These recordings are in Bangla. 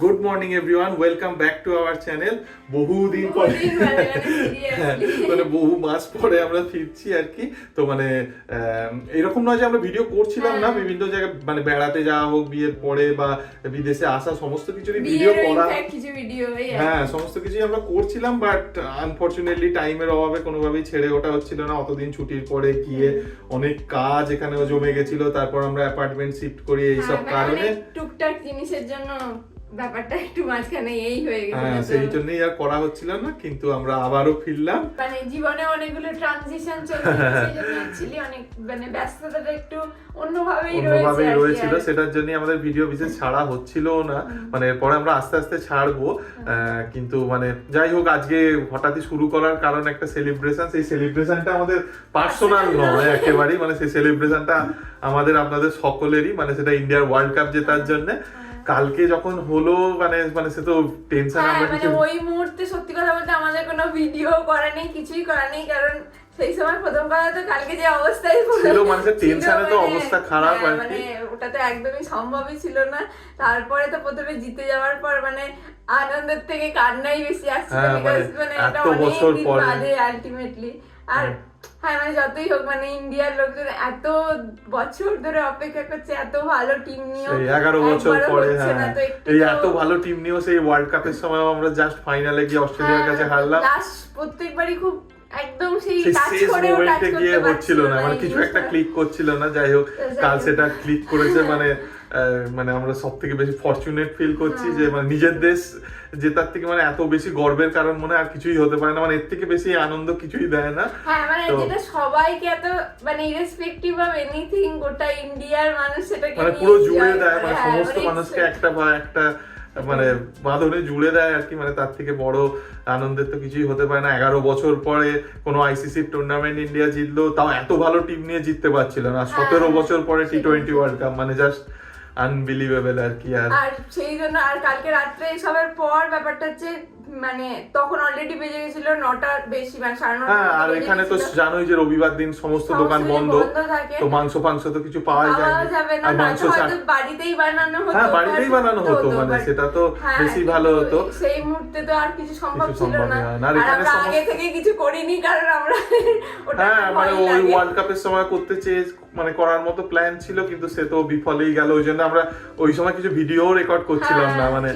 Good morning everyone welcome back to our channel বহুদিন পরে মানে হ্যাঁ। মানে বহু মাস পরে আমরা ফিরছি আর কি। তো মানে এরকম নয় যে আমরা ভিডিও করছিলাম না। হ্যাঁ। বিভিন্ন জায়গায় মানে বেড়াতে যাওয়া হোক বিয়ের পরে বা বিদেশে আসা সমস্ত কিছুরই ভিডিও করা। হ্যাঁ সমস্ত কিছুই আমরা করছিলাম বাট আনফরচুনেটলি টাইমের অভাবে কোনোভাবেই ছেড়ে ওঠা হচ্ছিল না। অতদিন ছুটির পরে গিয়ে অনেক কাজ এখানেও জমে গেছিল। তারপর আমরা অ্যাপার্টমেন্ট শিফট করি এইসব হ্যাঁ, কারণে। টুকটাক জিনিসের জন্য ব্যাপারটা একটু মাঝখানে এই হয়ে হ্যাঁ সেই জন্যই আর করা হচ্ছিল না কিন্তু আমরা আবারও ফিরলাম। মানে জীবনে অনেকগুলো ট্রানজিশন চলছে অ্যাকচুয়ালি অনেক মানে ব্যস্ততাটা একটু অন্যভাবেই রয়েছে অন্যভাবেই রয়েছিল সেটার জন্য আমাদের ভিডিও বিশেষ ছাড়া হচ্ছিল না। মানে পরে আমরা আস্তে আস্তে ছাড়বো। কিন্তু মানে যাই হোক আজকে হঠাৎই শুরু করার কারণ একটা সেলিব্রেশন সেই সেলিব্রেশনটা আমাদের পার্সোনাল নয় একেবারেই। মানে সেই সেলিব্রেশনটা আমাদের আপনাদের সকলেরই। মানে সেটা ইন্ডিয়ার ওয়ার্ল্ড কাপ জেতার জন্য। কালকে যখন হলো মানে মানে সে তো টেনশন হ্যাঁ আমরা মানে কিছু ওই মুহূর্তে সত্যি কথা বলতে আমাদের কোনো ভিডিও করা নেই কিছুই করা নেই কারণ সেই সময় প্রথম কথা তো কালকে যে অবস্থায় ছিল, ছিল টেনশনে তো মানে, অবস্থা খারাপ হ্যাঁ, আর। মানে ওটা তো একদমই সম্ভবই ছিল না তারপরে তো প্রথমে জিতে যাওয়ার পর মানে আনন্দের থেকে কান্নাই বেশি আসছিল হ্যাঁ, মানে মানে এটা এত বছর। বাদে আলটিমেটলি আর। হ্যাঁ মানে যতই হোক মানে ইন্ডিয়ার লোকজন এত বছর ধরে অপেক্ষা করছে এত ভালো টিম নিয়ে সেই এগারো বছর পরে হ্যাঁ। এই এত ভালো টিম নিয়েও সেই ওয়ার্ল্ড কাপের সময় আমরা জাস্ট ফাইনালে গিয়ে অস্ট্রেলিয়ার কাছে হারলাম। প্রত্যেকবারই খুব একদম সেই শেষ টাচ মোমেন্টে করতে গিয়ে হচ্ছিল না মানে কিছু একটা ক্লিক করছিল না যাই হোক কাল সেটা ক্লিক করেছে মানে মানে আমরা সব থেকে বেশি ফরচুনেট ফিল করছি। যে মানে নিজের দেশ জেতার থেকে মানে এত বেশি গর্বের কারণ মনে হয় আর কিছুই হতে পারে না। মানে এর থেকে বেশি আনন্দ কিছুই দেয় না। হ্যাঁ মানে যেটা সবাইকে এত মানে ইরেসপেক্টিভ অফ এনিথিং গোটা ইন্ডিয়ার মানুষ সেটাকে মানে পুরো জুড়ে দেয় মানে হ্যাঁ, সমস্ত মানে মানুষকে একটা বা একটা মানে বাঁধনে জুড়ে দেয় আর কি। মানে তার থেকে বড় আনন্দের তো কিছুই হতে পারে না। এগারো বছর পরে কোনো আইসিসি টুর্নামেন্ট ইন্ডিয়া জিতলো তাও এত ভালো টিম নিয়ে জিততে পারছিল না। সতেরো হ্যাঁ, বছর পরে টি টোয়েন্টি। ওয়ার্ল্ড কাপ মানে জাস্ট আনবিলিভেবল আর কি আর সেই জন্য আর কালকে রাত্রে এসবের পর ব্যাপারটা হচ্ছে মানে তখন অলরেডি বেজে গেছিল নটার বেশি মানে সাড়ে নটা হ্যাঁ আর এখানে তো জানোই যে রবিবার দিন সমস্ত সমস্ত দোকান বন্ধ বন্ধ তো মাংস ফাংস তো কিছু পাওয়া যাবে না আর মাংস নয়তো চা- হয়তো বাড়িতেই বানানো হতো হ্যাঁ, বাড়িতেই বানানো হতো, মানে সেটা তো বেশি ভালো হতো। সেই মুহূর্তে তো আর কিছু সম্ভব ছিল না। আর আর আমরা আগে থেকে কিছু করিনি কারণ আমরা হ্যাঁ মানে ওই ওয়ার্ল্ড কাপের সময় করতে চেয়ে মানে করার মতো প্ল্যান ছিল কিন্তু সে তো বিফলেই গেল ওই জন্য আমরা ওই সময় কিছু ভিডিও রেকর্ড করছিলাম না হ্যাঁ, মানে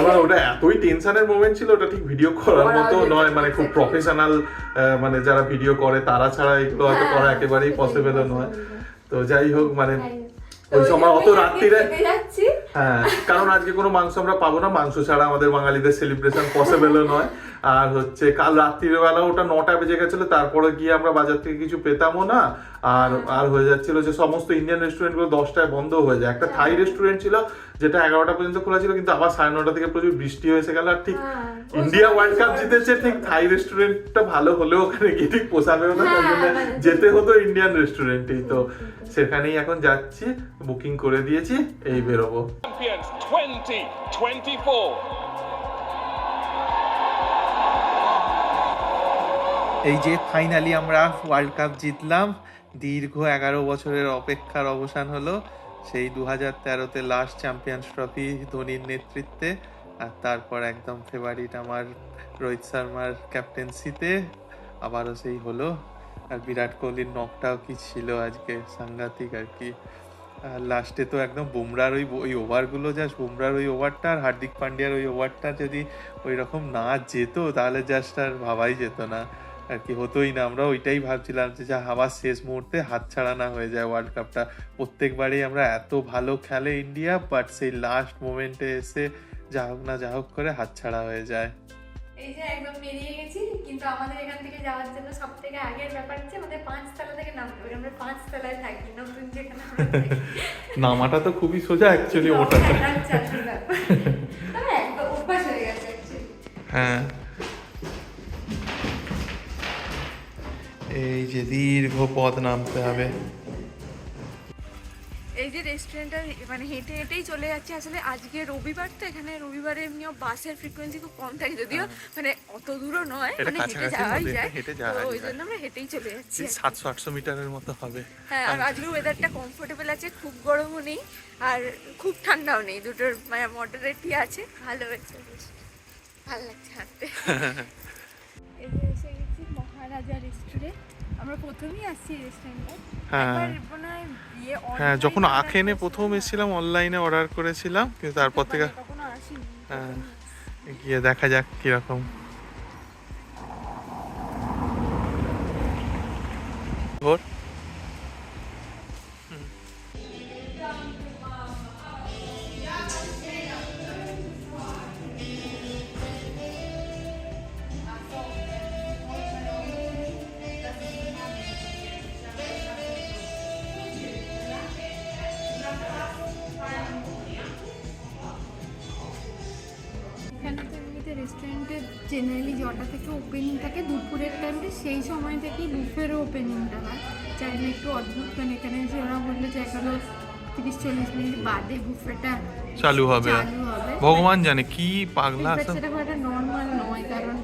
আবার ওটা এতই টেনশনের মোমেন্ট ছিল ওটা ঠিক ভিডিও করার মতো নয় মানে খুব. প্রফেশনাল মানে যারা ভিডিও করে তারা ছাড়া এগুলো হয়তো হ্যাঁ, করা একেবারেই পসিবেল নয়। তো যাই হোক মানে ওই সময় অত রাত্রিরে হ্যাঁ কারণ আজকে কোনো মাংস আমরা পাবো না মাংস ছাড়া আমাদের বাঙালিদের সেলিব্রেশন পসিবলও নয়। আর হচ্ছে কাল রাত্রির বেলা ওটা নটা বেজে গেছিল তারপরে গিয়ে আমরা বাজার থেকে কিছু পেতামও না। আর আর হয়ে যাচ্ছিল যে সমস্ত ইন্ডিয়ান রেস্টুরেন্টগুলো দশটায় বন্ধ হয়ে যায়। একটা থাই রেস্টুরেন্ট ছিল যেটা এগারোটা পর্যন্ত খোলা ছিল কিন্তু আবার সাড়ে নটা থেকে প্রচুর বৃষ্টি হয়েছে গেল। আর ঠিক হ্যাঁ, ইন্ডিয়া ওয়ার্ল্ড কাপ জিতেছে ঠিক থাই রেস্টুরেন্টটা ভালো হলেও ওখানে গিয়ে ঠিক পোষাবেও না হ্যাঁ, জন্য মানে যেতে হতো ইন্ডিয়ান রেস্টুরেন্টেই তো। সেখানেই এখন যাচ্ছি বুকিং করে দিয়েছি এই বেরোবো। এই যে ফাইনালি আমরা ওয়ার্ল্ড কাপ জিতলাম দীর্ঘ এগারো বছরের অপেক্ষার অবসান হলো সেই দু হাজার তেরোতে লাস্ট চ্যাম্পিয়ন্স ট্রফি ধোনির নেতৃত্বে আর তারপর একদম ফেভারিট আমার রোহিত শর্মার ক্যাপ্টেন্সিতে আবারও সেই হলো। আর বিরাট কোহলির নকটাও কি ছিল আজকে? সাংঘাতিক আর কি। আর লাস্টে তো একদম বুমরার ওই ওই ওভারগুলো জাস্ট বুমরার ওই ওভারটা আর হার্দিক পান্ডিয়ার ওই ওভারটা যদি ওই রকম না যেত, তাহলে জাস্ট আর ভাবাই যেত না। আর কি হতোই না। আমরা ওইটাই ভাবছিলাম যে যা আবার শেষ মুহূর্তে হাতছাড়া না হয়ে যায় ওয়ার্ল্ড কাপটা প্রত্যেকবারই আমরা এত ভালো খেলে ইন্ডিয়া বাট সেই লাস্ট মোমেন্টে এসে যা হোক না যা হোক করে হাতছাড়া হয়ে যায়। এই যে একদম বেরিয়ে গেছি কিন্তু আমাদের এখান থেকে যাওয়ার জন্য সব থেকে আগের ব্যাপার হচ্ছে আমাদের পাঁচতলা থেকে নামতে হবে। আমরা পাঁচতলায় থাকি নতুন যেখানে নামাটা তো খুবই সোজা অ্যাকচুয়ালি ওটা অভ্যাস গেছে হ্যাঁ। এই যে দীর্ঘ পথ নামতে হবে। এই যে রেস্টুরেন্টটা মানে হেঁটে হেঁটেই চলে যাচ্ছে। আসলে আজকে রবিবার তো এখানে রবিবারে এমনিও বাসের ফ্রিকোয়েন্সি খুব কম থাকে যদিও। মানে অত দূরও নয় মানে হেঁটে যাওয়াই যায়। হেঁটে তো ওই জন্য আমরা হেঁটেই চলে যাচ্ছি সাতশো আটশো মিটারের মতো হবে। হ্যাঁ আর আজকে ওয়েদারটা কমফোর্টেবল আছে খুব গরমও নেই আর খুব ঠান্ডাও নেই। দুটোর মানে মডারেটই আছে ভালো হয়েছে ভালো লাগছে হাঁটতে। এই যে এসে গেছি মহারাজা রেস্টুরেন্ট আমরা প্রথমেই আসছি রেস্টুরেন্টটা হ্যাঁ। হয় যখন আখেনে প্রথম এসেছিলাম অনলাইনে অর্ডার করেছিলাম কিন্তু তারপর থেকে হ্যাঁ গিয়ে দেখা যাক কীরকম। ভোর। জটা থেকে ওপেনিং থাকে দুপুরের টাইমে সেই সময় থেকেই বুফেরও ওপেনিংটা হয়। চাইলে একটু অদ্ভুত মানে এখানে যে ওরা বলল যে এখনও তিরিশ চল্লিশ মিনিট বাদে বুফেটা চালু হবে। ভগবান জানে কি পাগলা সেটা একটা নর্মাল নয় কারণ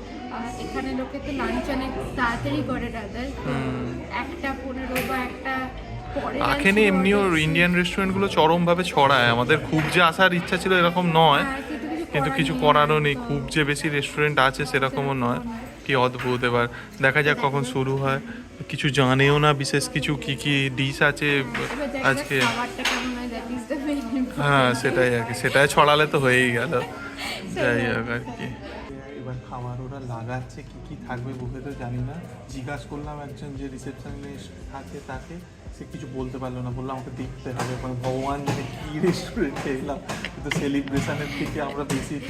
এখানে লোকে তো লাঞ্চ অনেক তাড়াতাড়ি করে দাদার একটা পনেরো বা একটা এমনিও। ইন্ডিয়ান রেস্টুরেন্টগুলো চরমভাবে ছড়ায়। আমাদের খুব যে আসার ইচ্ছা ছিল এরকম নয়। হ্যাঁ, কিন্তু কিছু করারও নেই। খুব যে বেশি রেস্টুরেন্ট আছে সেরকমও নয়। কি অদ্ভুত এবার। দেখা যাক কখন শুরু হয়। কিছু জানেও না বিশেষ কিছু কি কি ডিশ আছে আজকে। হয়, সেটাই আর কি। সেটাই ছড়ালে তো হয়েই গেল। যাই হোক আর কি। এবার খাবার ওরা লাগাচ্ছে, কি কি থাকবে বুফে তো জানি না। জিজ্ঞাসা করলাম একজন যে রিসেপশনিস্ট থাকে তাকে। সে কিছু বলতে পারল না, বলল, আমাকে দেখতে হবে। মানে ভগবান জানে কি রেস্টুরেন্টে এলাম। কিন্তু সেলিব্রেশনের থেকে আমরা বেশি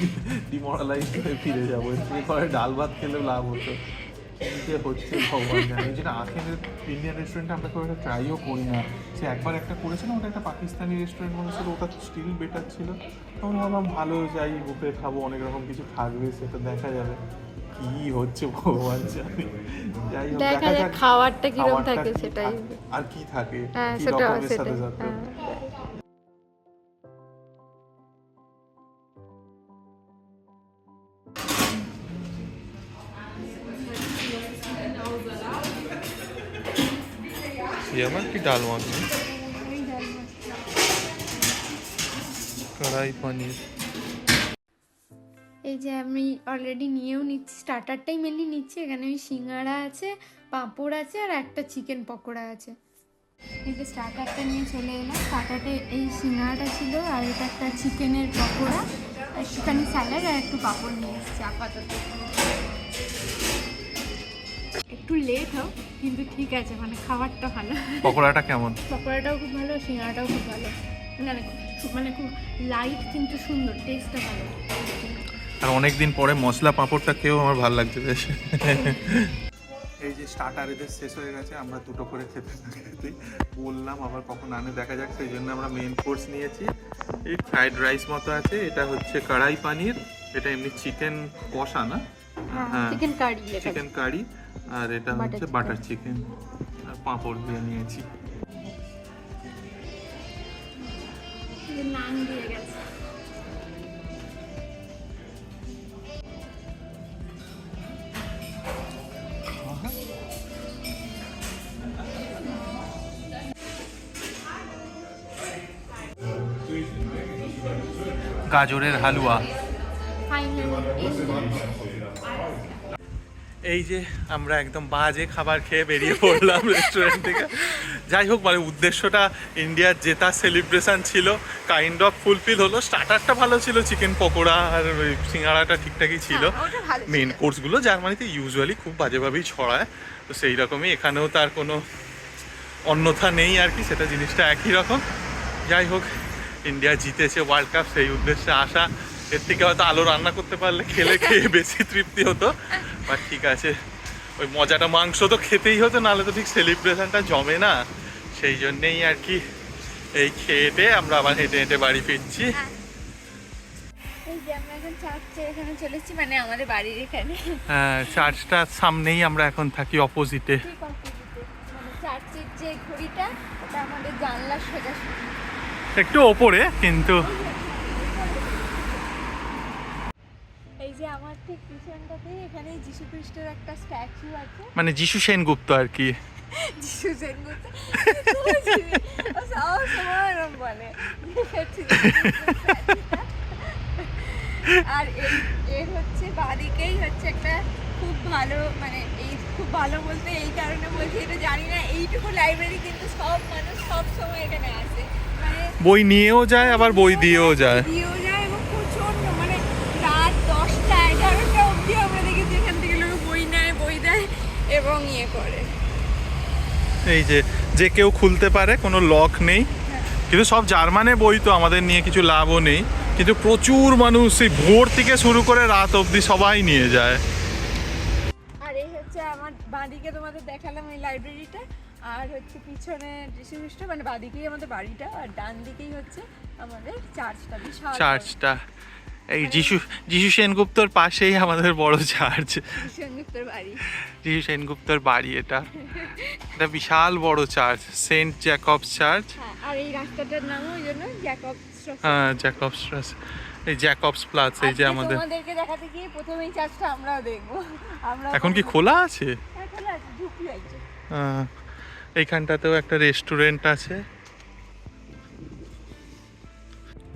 ডিমোরালাইজড হয়ে ফিরে যাব। এর থেকে পরে ডাল ভাত খেলেও লাভ হতো। যে হচ্ছে ভগবান জানে। যেটা আখের ইন্ডিয়ান রেস্টুরেন্টে আমরা খুব একটা ট্রাইও করি না। সে একবার একটা করেছিলাম ওটা একটা পাকিস্তানি রেস্টুরেন্ট মনে ছিল ওটা স্টিল বেটার ছিল। তখন ভাবলাম, ভালো, যাই বুফে খাব, অনেক রকম কিছু থাকবে, সেটা দেখা যাবে। কি হচ্ছে ভগবান জানে দেখা যাক কিরম খাবারটা থাকে সেটাই আর কি থাকে? হ্যাঁ কি সেটা রকমের সাথে সাথে? হ্যাঁ আমার কি ডাল মাখনি কড়াই পনির। এই যে আমি অলরেডি নিয়েও নিচ্ছি স্টার্টারটাই মেনলি নিচ্ছি। এখানে আমি সিঙ্গাড়া আছে পাঁপড় আছে আর একটা চিকেন পকোড়া আছে। এই যে স্টার্টারটা নিয়ে চলে এলাম। স্টার্টারে এই সিঙ্গাড়াটা ছিল আর এটা একটা চিকেনের পকোড়া। একটুখানি স্যালাড আর একটু পাঁপড় নিয়ে এসেছি আপাতত। একটু লেট হোক কিন্তু ঠিক আছে মানে খাবারটা ভালো। পকোড়াটা কেমন? পকোড়াটাও খুব ভালো সিঙ্গাড়াটাও খুব ভালো। মানে খুব মানে খুব লাইট কিন্তু সুন্দর টেস্টটা ভালো। আর অনেক দিন পরে মশলা পাঁপড়টা খেয়েও আমার ভালো লাগছে বেশ। এই যে স্টার্টার এদের শেষ হয়ে গেছে আমরা দুটো করে খেতে না খেতেই বললাম আবার কখন আনে দেখা যাক সেই জন্য আমরা মেন কোর্স নিয়েছি। এই ফ্রাইড রাইস মতো আছে এটা হচ্ছে কড়াই পানির এটা এমনি চিকেন কষা না? হ্যাঁ চিকেন কারি চিকেন কারি আর এটা হচ্ছে বাটার চিকেন আর পাঁপড় দিয়ে নিয়েছি। নান দিয়ে গেছে। গাজরের হালুয়া। এই যে আমরা একদম বাজে খাবার খেয়ে বেরিয়ে পড়লাম রেস্টুরেন্ট থেকে। যাই হোক মানে উদ্দেশ্যটা ইন্ডিয়ার জেতা সেলিব্রেশন ছিল। কাইন্ড অফ ফুলফিল হলো। স্টার্টারটা ভালো ছিল চিকেন পকোড়া আর ওই সিঙ্গাড়াটা ঠিকঠাকই ছিল। ছিল। মেন কোর্সগুলো জার্মানিতে ইউজুয়ালি খুব বাজেভাবেই ছড়ায়। তো সেই রকমই এখানেও তার কোনো অন্যথা নেই আর কি সেটা জিনিসটা একই রকম। যাই হোক ইন্ডিয়া জিতেছে ওয়ার্ল্ড কাপ সেই উদ্দেশ্যে আসা। এর থেকে হয়তো আলো রান্না করতে পারলে খেলে খেয়ে বেশি তৃপ্তি হতো। বাট ঠিক আছে ওই মজাটা মাংস তো খেতেই হতো নাহলে তো ঠিক সেলিব্রেশনটা জমে না। সেই জন্যেই আর কি এই খেয়েটে আমরা আবার হেঁটে হেঁটে বাড়ি ফিরছি। এই যে আমরা এখন চার্চে এখানে চলে এসেছি মানে হ্যাঁ চার্চটার সামনেই আমরা এখন থাকি অপোজিটে মানে চার্চের যে ঘড়িটা ওটা আমাদের জানলার সোজাসুজি একটু ওপরে কিন্তু এই যে আমার ঠিক পিছনটাতে এখানে যিশু খ্রিস্টের একটা স্ট্যাচু আছে। মানে যিশু সেনগুপ্ত আর কি। যিশু সেনগুপ্ত? সব সময় বলে। আর এই এর হচ্ছে বাদিকেই হচ্ছে একটা খুব ভালো মানে এই খুব ভালো বলতে এই কারণে বলছি এটা জানি না এইটুকু লাইব্রেরি কিন্তু সব মানুষ সব সময় এখানে আসে। মানে বই নিয়েও যায় আবার বই দিয়েও যায়। দিয়েও যায় এবং প্রচণ্ড মানে রাত দশটা এগারোটা অবধি আমরা দেখেছি এখান থেকে লোক বই নেয় বই দেয় এবং ইয়ে করে। এই যে যে কেউ খুলতে পারে কোনো লক নেই। কিন্তু সব জার্মানে বই তো আমাদের নিয়ে কিছু লাভও নেই। কিন্তু প্রচুর মানুষ সেই ভোর থেকে শুরু করে রাত অবধি সবাই নিয়ে যায়। হচ্ছে আমার বাঁদিকে তোমাদের দেখালাম এই লাইব্রেরিটা আর হচ্ছে পিছনে যিশুখ্রিস্ট মানে বাঁদিকেই আমাদের বাড়িটা আর ডান দিকেই হচ্ছে আমাদের চার্চটা বিশাল চার্চটা এই যিশু যিশু সেনগুপ্তর পাশেই আমাদের বড় চার্চ সেনগুপ্তর বাড়ি। যিশু সেনগুপ্তর বাড়ি এটা। এটা বিশাল বড় চার্চ সেন্ট জ্যাকবস চার্চ হ্যাঁ আর এই রাস্তাটার নামও ওই জন্য জ্যাকব হ্যাঁ জ্যাকবস এই জ্যাকবস প্লাস এই যে আমাদের তোমাদেরকে দেখাতে গিয়ে প্রথমে এই চার্চটা আমরাও দেখব। আমরা এখন কি খোলা আছে? এখন আছে ঢুকি আছে এইখানটাতেও একটা রেস্টুরেন্ট আছে।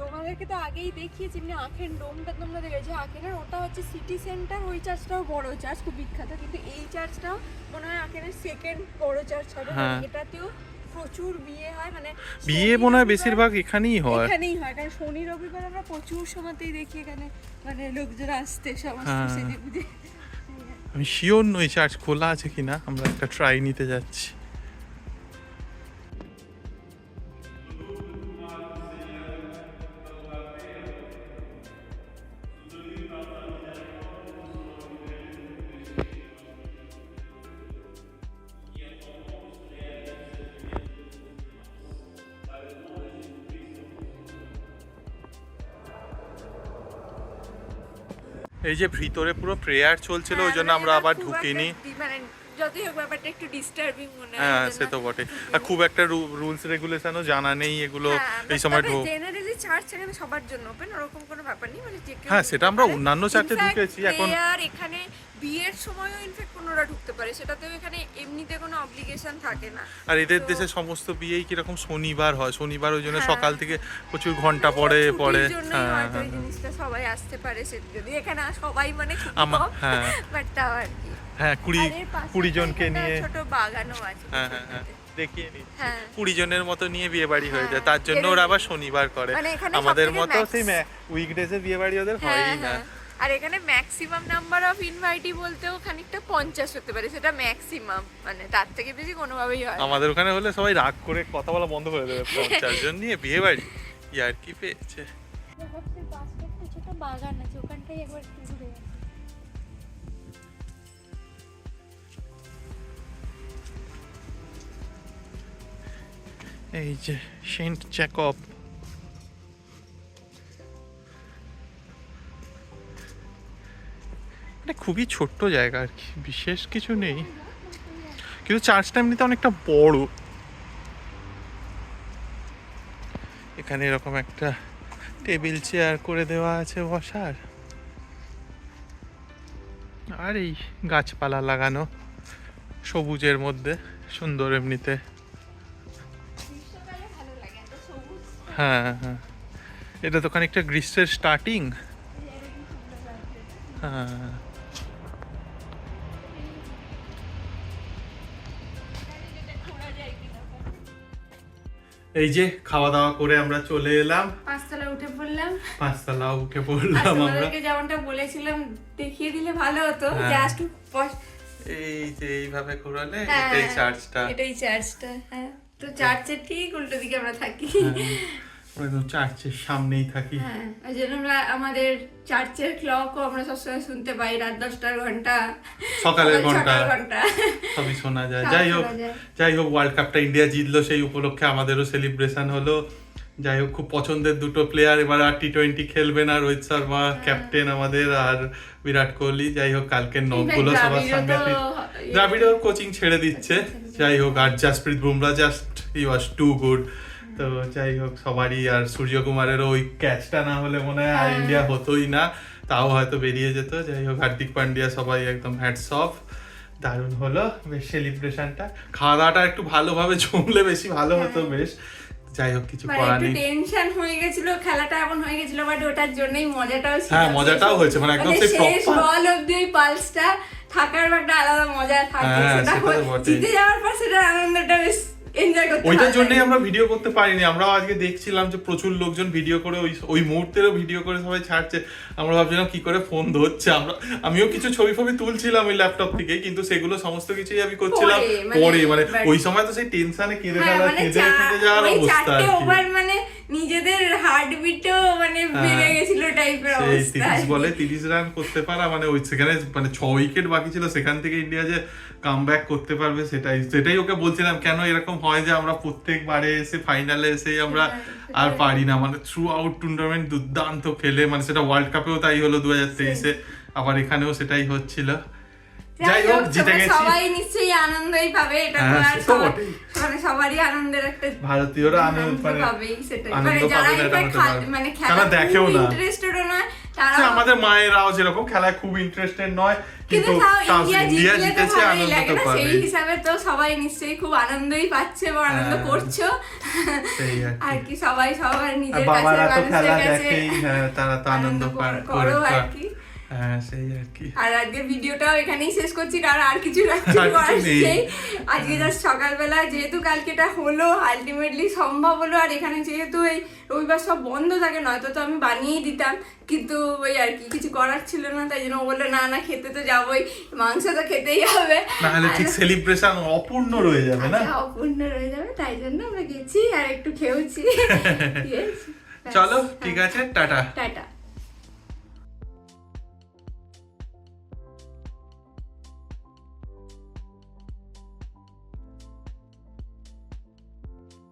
তোমাদেরকে তো আগেই দেখিয়েছি এমনি আখের ডোমটা তোমরা দেখেছ আখেরের ওটা হচ্ছে সিটি সেন্টার ওই চার্চটাও বড় চার্চ খুব বিখ্যাত। কিন্তু এই চার্চটাও মনে হয় আখেরের সেকেন্ড বড় চার্চ হবে হ্যাঁ। এটাতেও প্রচুর বিয়ে হয় মানে বিয়ে মনে হয় বেশিরভাগ এখানেই হয়। এখানেই হয় কারণ শনি রবিবার আমরা প্রচুর সময়তেই দেখি এখানে মানে লোকজন আসতে সমস্ত হ্যাঁ। সেজে আমি শিওর নই চার্চ খোলা আছে কিনা আমরা একটা ট্রাই নিতে যাচ্ছি। এই যে ভিতরে পুরো প্রেয়ার চলছিল ওই জন্য হ্যাঁ, আমরা মানে আবার ঢুকিনি। মানে যতই হোক ব্যাপারটা একটু ডিস্টার্বিং মনে হয় হ্যাঁ সে তো বটে আর খুব একটা রুলস রেগুলেশনও জানা নেই এগুলো হ্যাঁ, এই সময় ঢোক জেনারেলি চার্চ এখানে সবার জন্য ওপেন ওরকম কোনো ব্যাপার নেই মানে যে হ্যাঁ, সেটা আমরা অন্যান্য চার্চে ঢুকেছি, এখন- এখানে বিয়ের সময়ও ইনফ্যাক্ট কোনোরা ঢুকতে পারে সেটাতেও এখানে এমনিতে কোনো অব্লিগেশন থাকে না। আর এদের দেশে সমস্ত বিয়েই কীরকম শনিবার হয় শনিবার ওই জন্য হ্যাঁ। সকাল থেকে প্রচুর ঘণ্টা পড়ে পড়ে। জন্যই হ্যাঁ হ্যাঁ জিনিসটা সবাই আসতে পারে সে যদি এখানে সবাই মানে খুব আমা- হ্যাঁ। বাট তাও আর কি। হ্যাঁ কুড়ি কুড়ি জনকে নিয়ে ছোট বাগানও আছে হ্যাঁ হ্যাঁ দেখিয়ে নি হ্যাঁ। কুড়ি জনের মতো নিয়ে বিয়ে বাড়ি হয়ে যায় তার জন্য ওরা আবার শনিবার করে। মানে আমাদের মতো সেই উইকডেজে বিয়ে বাড়ি ওদের হ্যাঁ হয়ই না। আর এখানে ম্যাক্সিমাম নাম্বার অফ ইনভাইটি বলতেও খানিকটা পঞ্চাশ হতে পারে, সেটা ম্যাক্সিমাম মানে তার থেকে বেশি কোনোভাবেই হয় আমাদের ওখানে হলে সবাই রাগ করে কথা বলা বন্ধ করে দেবে, পঞ্চাশ জন নিয়ে বিয়ে বাড়ি? ইয়ার কি পেয়েছে? বাগান আছে এই যে সেন্ট জ্যাকব। মানে খুবই ছোট্ট জায়গা আর কি, বিশেষ কিছু নেই। কিন্তু চার্চটা এমনিতে অনেকটা বড়। এখানে এরকম একটা টেবিল চেয়ার করে দেওয়া আছে বসার। আর এই গাছপালা লাগানো সবুজের মধ্যে, সুন্দর এমনিতে। হ্যাঁ হ্যাঁ। এটা তো খানিকটা গ্রীষ্মের স্টার্টিং হ্যাঁ। এই যে খাওয়া দাওয়া করে আমরা চলে এলাম। পাঁচতলা উঠে পড়লাম। পাঁচতলা উঠে পড়লাম আমরা। যেমনটা বলেছিলাম দেখিয়ে দিলে ভালো হতো। হ্যাঁ। জাস্ট এই যে এইভাবে ঘোরালে হ্যাঁ, এটাই চার্জটা এটাই চার্জটা হ্যাঁ। তো চার্চের ঠিক উল্টো দিকে আমরা থাকি। আমরা একদম চার্চের সামনেই থাকি। হ্যাঁ ওই জন্য আমরা আমাদের চার্চের ক্লকও আমরা সবসময় শুনতে পাই রাত দশটার ঘণ্টা। সকালের ঘণ্টা। সবই শোনা যায়। যাই হোক যাই হোক ওয়ার্ল্ড কাপটা ইন্ডিয়া জিতলো সেই উপলক্ষে আমাদেরও সেলিব্রেশন হলো। যাই হোক খুব পছন্দের দুটো প্লেয়ার এবার আর টি টোয়েন্টি খেলবেন আর রোহিত শর্মা। ক্যাপ্টেন আমাদের আর বিরাট কোহলি। যাই হোক কালকের Even সবার সামনে তুই- দ্রাবিড়ও কোচিং ছেড়ে দিচ্ছে। যাই হোক আর Jasprit Bumrah just he was too good তো যাই হোক সবারই আর সূর্যকুমারেরও ওই ক্যাচটা না হলে মনে হয় ইন্ডিয়া হতোই না তাও হয়তো বেরিয়ে যেত। যাই হোক হার্দিক পান্ডিয়া সবাই একদম হ্যাটস অফ দারুণ হলো বেশ সেলিব্রেশনটা খাওয়া দাওয়াটা একটু ভালোভাবে জমলে বেশি ভালো হতো বেশ। যাই হোক কিছু মানে করার নেই। টেনশন হয়ে গেছিল খেলাটা এমন হয়ে গেছিল বাট ওটার জন্যই মজাটাও ছিল। হ্যাঁ, মজাটাও হয়েছে, মানে একদম সেই শেষ বল অব্দি ওই পালসটা থাকার একটা আলাদা মজা থাকে হ্যাঁ, সেটা। জিতে যাওয়ার পর সেটার আনন্দটা বেশ এনজয় করতে ওইটার জন্যই আমরা ভিডিও করতে পারিনি। আমরাও আজকে দেখছিলাম যে প্রচুর লোকজন ভিডিও করে ওই ওই মুহূর্তেরও ভিডিও করে সবাই ছাড়ছে। আমরা ভাবছিলাম কি করে ফোন ধরছে আমরা। আমিও কিছু ছবি ফবি তুলছিলাম ওই ল্যাপটপ থেকে কিন্তু সেগুলো সমস্ত কিছুই আমি করছিলাম পরে, মানে- মানে ওই সময় তো সেই টেনশনে কেঁদে হ্যাঁ, ফেলা মানে কেঁদে কেঁদে যাওয়ার অবস্থা আর কি। মানে নিজেদের হার্টবিটও মানে হ্যাঁ। বেড়ে গেছিল টাইপের অবস্থা তিরিশ আর কি। বলে তিরিশ রান করতে পারা মানে ওই সেখানে মানে ছ উইকেট বাকি ছিল সেখান থেকে ইন্ডিয়া যে কাম করতে পারবে সেটাই সেটাই ওকে বলছিলাম কেন এরকম হয় যে আমরা প্রত্যেকবারে এসে ফাইনালে এসে আমরা আর পারি না মানে থ্রু আউট টুর্নামেন্ট দুর্দান্ত খেলে মানে সেটা ওয়ার্ল্ড কাপেও তাই হলো দু হাজার তেইশে আবার এখানেও সেটাই হচ্ছিল যাই হোক জিতে গেছি সবাই নিশ্চয়ই আনন্দই পাবে এটা তো হ্যাঁ, তো। মানে সবারই আনন্দের একটা ভারতীয়রা আনন্দ মানে সেটাই মানে যারা এটা। মানে খেলা দেখেও না। তারা আচ্ছা, আমাদের মায়েরাও যেরকম খেলায় খুব ইন্টারেস্টেড নয় কিন্তু ইন্ডিয়া জিতেছে আনন্দ তো না সেই হিসাবে তো সবাই নিশ্চয়ই খুব আনন্দই পাচ্ছে বা আনন্দ হ্যাঁ। করছ আর কি। সবাই সবার নিজের কাছে মানুষের কাছে হ্যাঁ, তারা তো আনন্দ করে আর কি হ্যাঁ সেই আর কি। আর আজকে ভিডিওটাও এখানেই শেষ করছি কারণ আর কিছু আর কিছু নেই। আজকে জাস্ট সকালবেলা যেহেতু কালকে এটা হলো আলটিমেটলি সম্ভব হলো আর এখানে যেহেতু এই রবিবার সব বন্ধ থাকে নয়তো তো আমি বানিয়েই দিতাম কিন্তু ওই আর কি কিছু করার ছিল না তাই জন্য বলল না না খেতে তো যাবোই মাংস তো খেতেই হবে। নাহলে ঠিক সেলিব্রেশন অপূর্ণ রয়ে যাবে না? আচ্ছা, অপূর্ণ রয়ে যাবে তাই জন্য আমরা গেছি আর একটু খেয়েছি চলো ঠিক আছে টাটা। টাটা।